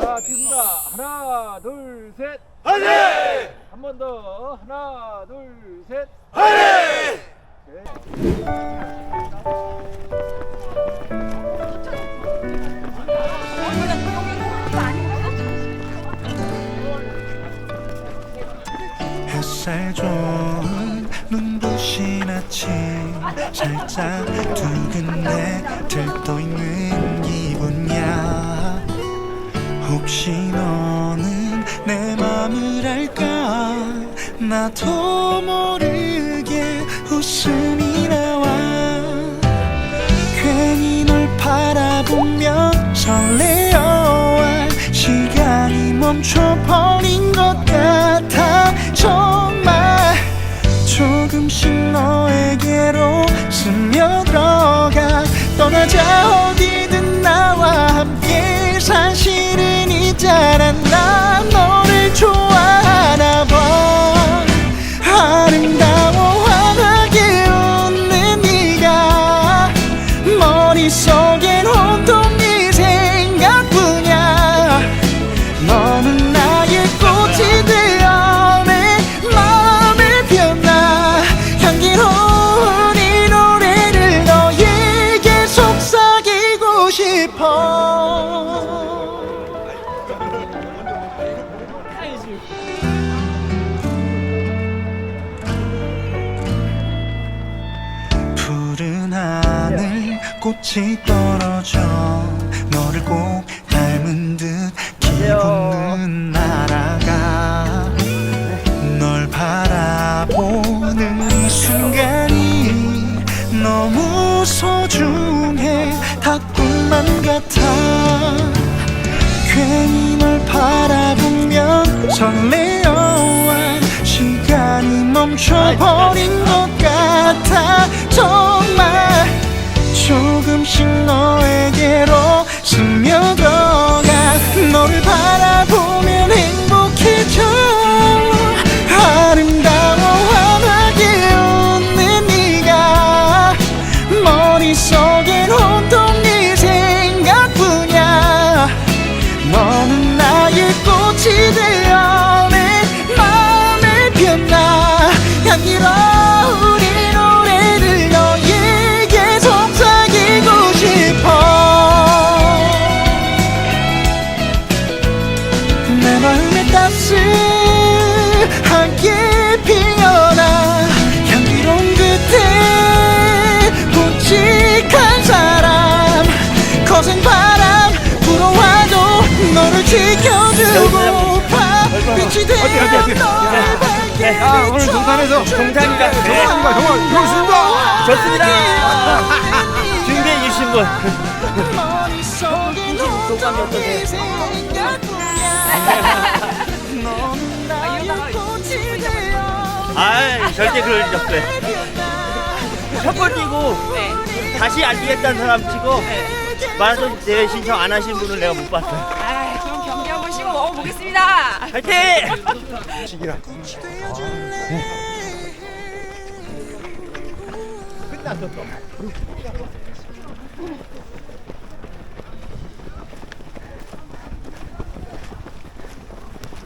자, 찍습니다. 하나, 둘, 셋. 화이팅! 한 번 더. 하나, 둘, 셋. 화이팅! 햇살 좋은 눈부신 아침 살짝 두근대 들떠 있는 기분이야 혹시 너는 내 맘을 알까? 나도 모르게 웃음이 나와. 괜히 널 바라보면 설레어와 시간이 멈춰버린 것 같아. 정말 조금씩 너에게로 스며들어가. 떠나자 so 거센 바람 불어와도 너를 지켜주고파 빛이 되어 너를 밝게 아, 오늘 동산에서 동산이다. 네. 정말 정말 좋습니다. 좋습니다. 준비해 주신 분. 소감이 어떠세요? 아, 절대 그럴 일 없어요. 첫 번째고 다시 알리겠다는 사람 치고 마라톤 대회 신청 안 하신 분을 내가 못 봤어요. 아, 그럼 경기 한번 씹어 먹어보겠습니다. 화이팅!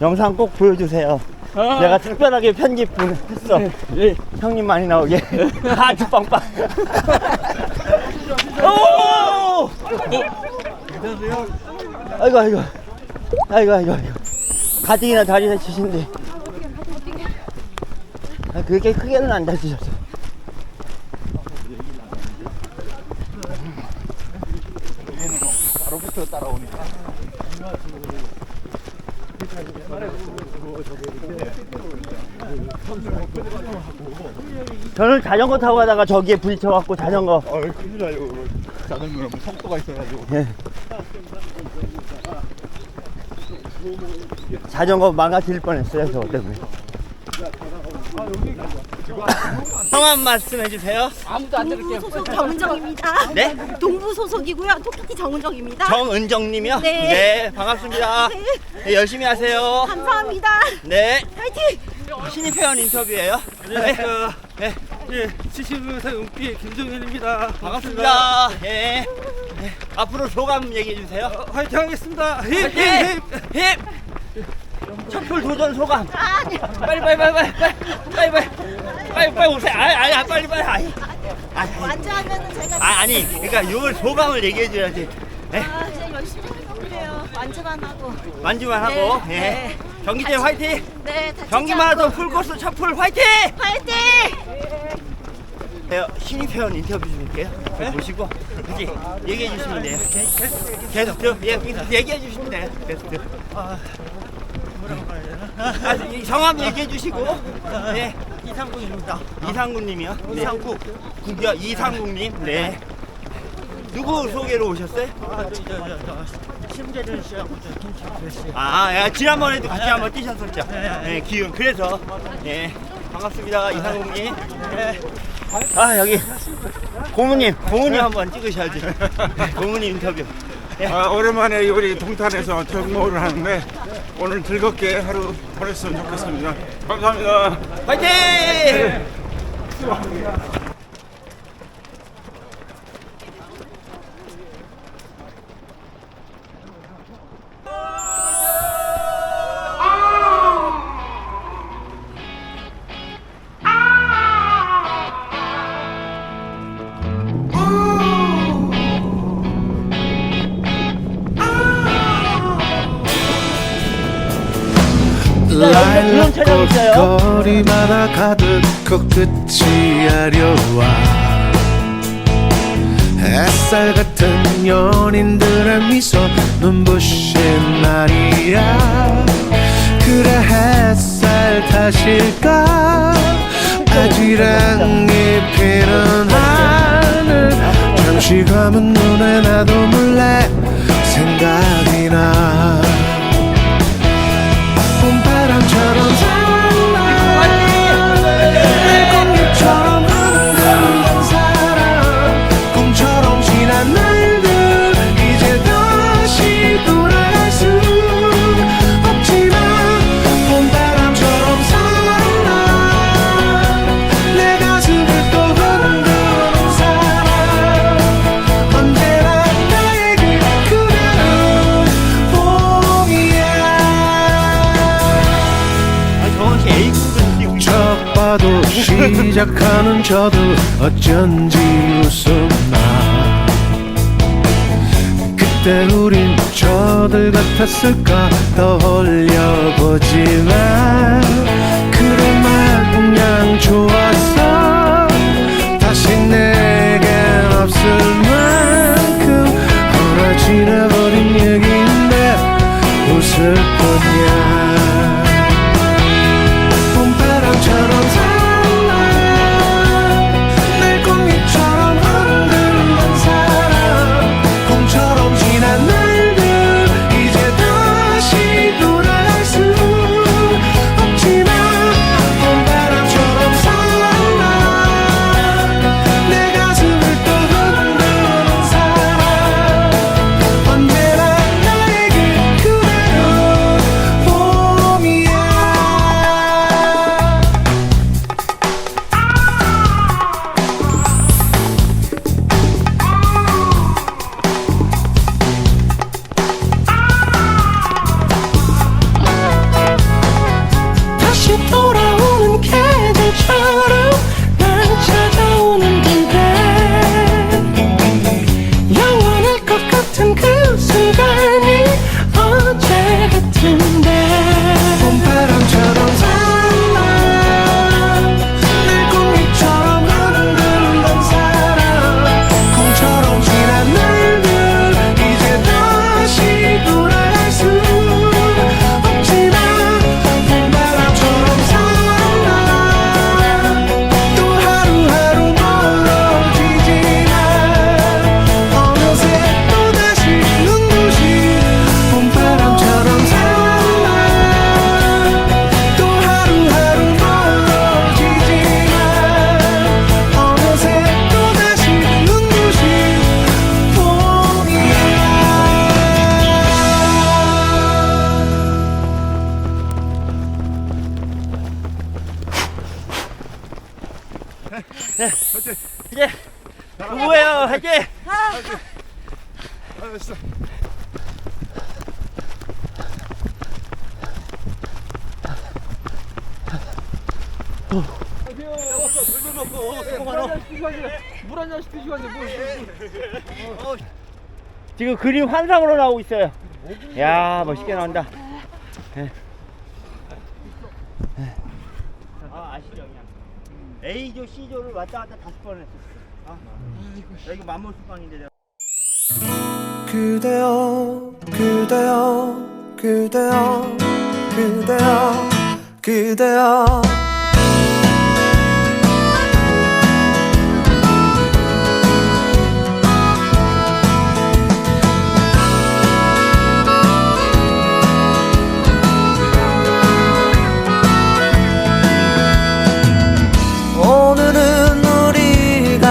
영상 꼭 보여주세요. 내가 특별하게 편집했어. 형님 많이 나오게. 아주 빵빵. 오! 아이고 아이고. 아이고 아이고 아이고. 가뜩이나 다리 다치신데. 아, 그렇게 크게는 안 다치셨어 저는 자전거 타고 가다가 저기에 부딪혀갖고 자전거. 어, 큰일 나요. 자전거는 뭐 속도가 있어가지고. 예. 자전거 망가질 뻔했어요 저 때문에 성함 말씀해 주세요 동부 소속 정은정입니다. 네? 동부 소속이고요. 토끼티 정은정입니다. 정은정님이요? 네. 반갑습니다 네. 네, 열심히 하세요 감사합니다. 네 화이팅! 신입 회원 인터뷰예요 안녕하세요. 네. 예, 70세 은피 김정현입니다. 반갑습니다 예. 앞으로 소감 얘기해 주세요. 화이팅 하겠습니다. 힙, 힙, 힙, 힙. 촛불 도전 소감. 빨리 빨리 빨리 빨리 빨리 빨리 빨리 빨리 빨리 오세요. 아니 아니 빨리 빨리 아니. 아니 완주 하면은 제가 아, 아니 그러니까 요 소감을 얘기해 줘야지. 예? 아, 진짜 열심히 해볼게요. 완주만 하고. 만주만 하고 네, 예. 네. 경기대 화이팅. 네, 다치지 경기 않고. 마라톤 풀코스 촛불 화이팅. 화이팅! 네, 신입 회원 인터뷰 줄게요. 보시고 이제 얘기해 주시면 돼요. 계속 좀 예, 계속 얘기해 주시면 돼요. 계속 좀. 아, 이 성함 얘기해 주시고 네 이상국입니다. 이상국님이요. 이상국 국이요 이상국님. 네. 누구 소개로 오셨어요? 심재준 씨하고 저 김치표 씨. 아, 야, 지난번에도 같이 한번 뛰셨었죠. 네, 기운. 그래서 네 반갑습니다, 이상국님. 네. 아 여기 고모님, 고모님 한번 찍으셔야지. 고모님 인터뷰. 네. 아, 오랜만에 우리 동탄에서 정모를 하는데 오늘 즐겁게 하루 보냈으면 좋겠습니다. 감사합니다. 화이팅! 라일락꽃 거리마다 가득 코끝이 아려와. 햇살 같은 연인들의 미소 눈부신 날이야. 그래 햇살 탓일까? 아지랑이 피는 하늘. 잠시 감은 눈에 나도 몰래 생각이 나 시작하는 저도 어쩐지 웃음나 그때 우린 저들 같았을까? 떠올려보지만 물한 잔씩 드시고. 지금 그림 환상으로 나오고 있어요. 야 멋있게 나온다. 예. 예. 아 아시죠 그냥 A조 C조를 왔다 갔다 다섯 번 했었어. 아, 여기 만물 수방인데 내가. 그대여 그대여 그대여 그대여 그대여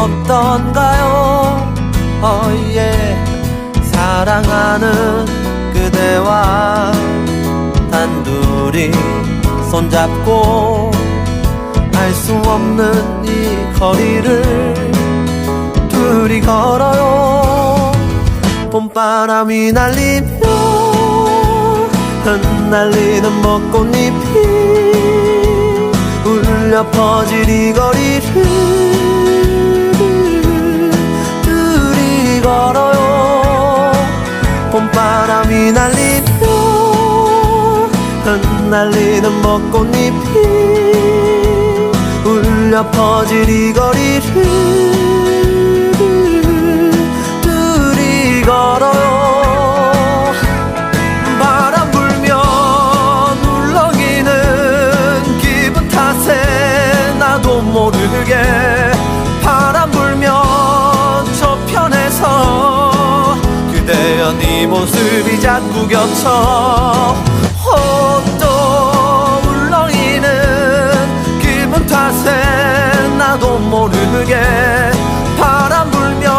어떤가요? 어예 사랑하는 그대와 단둘이 손잡고 알 수 없는 이 거리를 둘이 걸어요. 봄바람이 날리며 흩날리는 벚꽃잎이 울려 퍼질 이 거리를 걸어요. 봄바람이 날리며 흩날리는 벚꽃잎이 울려 퍼질 이 거리를 둘이 걸어요. 바람 불면 울렁이는 기분 탓에 나도 모르게 자꾸 옷도 울렁이는 기분 탓에 나도 모르게 바람 불면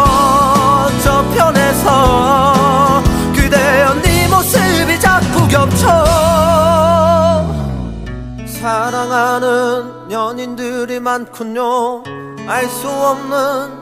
저편에서 그대여 네 모습이 자꾸 겹쳐. 사랑하는 연인들이 많군요. 알 수 없는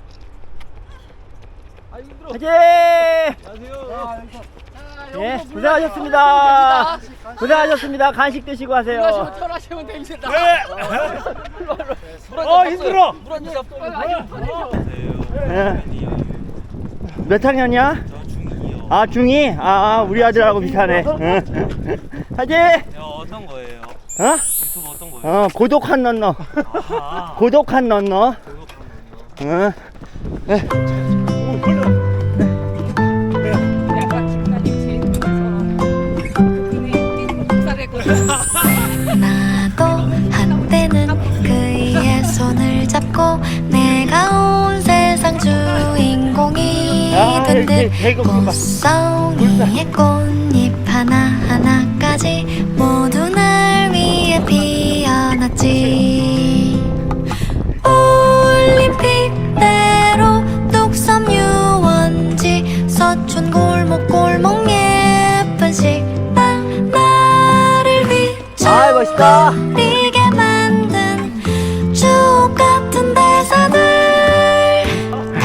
아 힘들어. 화이팅! 예, 고생하셨습니다. 고생하셨습니다. 간식 드시고 하세요. 편하시면 됩니다. 어, 힘들어. 물한잔 앞도 예. 몇 학년이야? 저아 중이? 아 우리 아들하고 비슷하네 응. 하지? 어떤 거예요? 어? 유튜브 어떤 거예요? 어 고독한 넌너 아, 고독한 넌너 응. 약 배고프다. 꽃송이의 꽃잎 하나하나까지 모두 날 위해 피어났지. 올림픽대로 뚝섬 유원지 서촌 골목골목 예쁜 식당 나를 비춰 아 멋있다. 리게 만든 주옥 같은 대사들.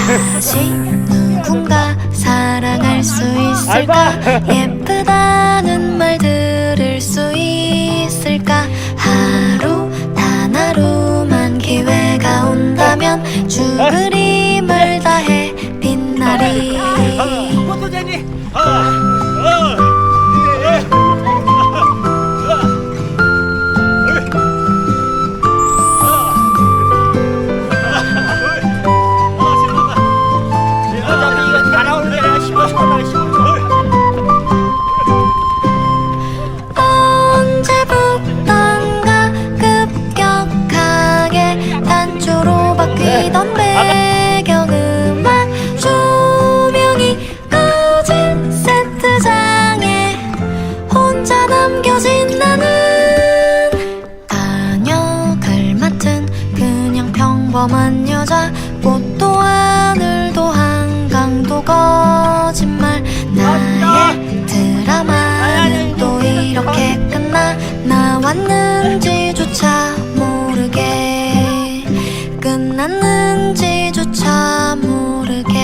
다시 알바. 예쁘다는 말 들을 수 있을까 하루 단 하루만 기회가 온다면 주 그림을 다해 빛나리 포토제니 왔는지조차 모르게 끝났는지조차 모르게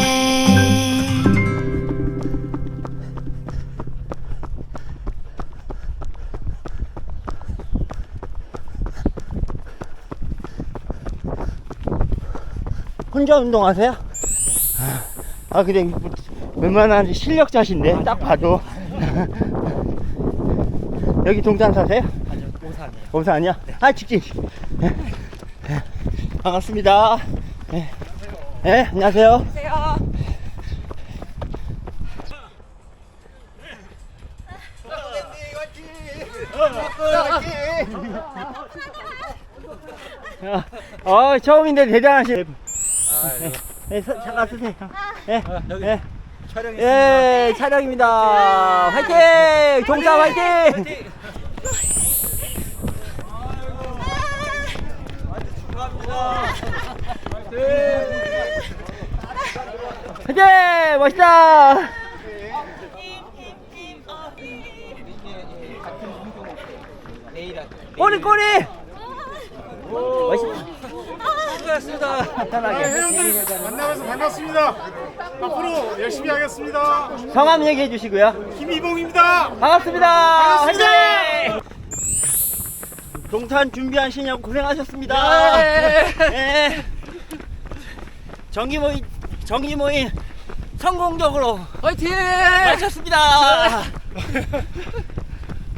혼자 운동하세요? 아, 뭐 웬만한 실력자신데 딱 봐도 여기 동산 사세요? 범사 아니야? 아 직진 네. 네. 반갑습니다 네. 네, 안녕하세요 안녕하세요. 어, 처음인데 대단하시네 네, 네, 서- 잠깐 쓰세요 네, 네. 예, 촬영입니다. 화이팅! 동사 화이팅! 화이팅! 멋있다! 꼬리 꼬리! 멋있다. 수고하셨습니다. 간단하게. 만나서 반갑습니다. 앞으로 열심히 하겠습니다. 성함 얘기해 주시고요. 김이봉입니다. 반갑습니다. 화이팅! 동탄 준비하시냐고 고생하셨습니다. 네. 정기 모임 정기 모임 성공적으로 화이팅! 마쳤습니다.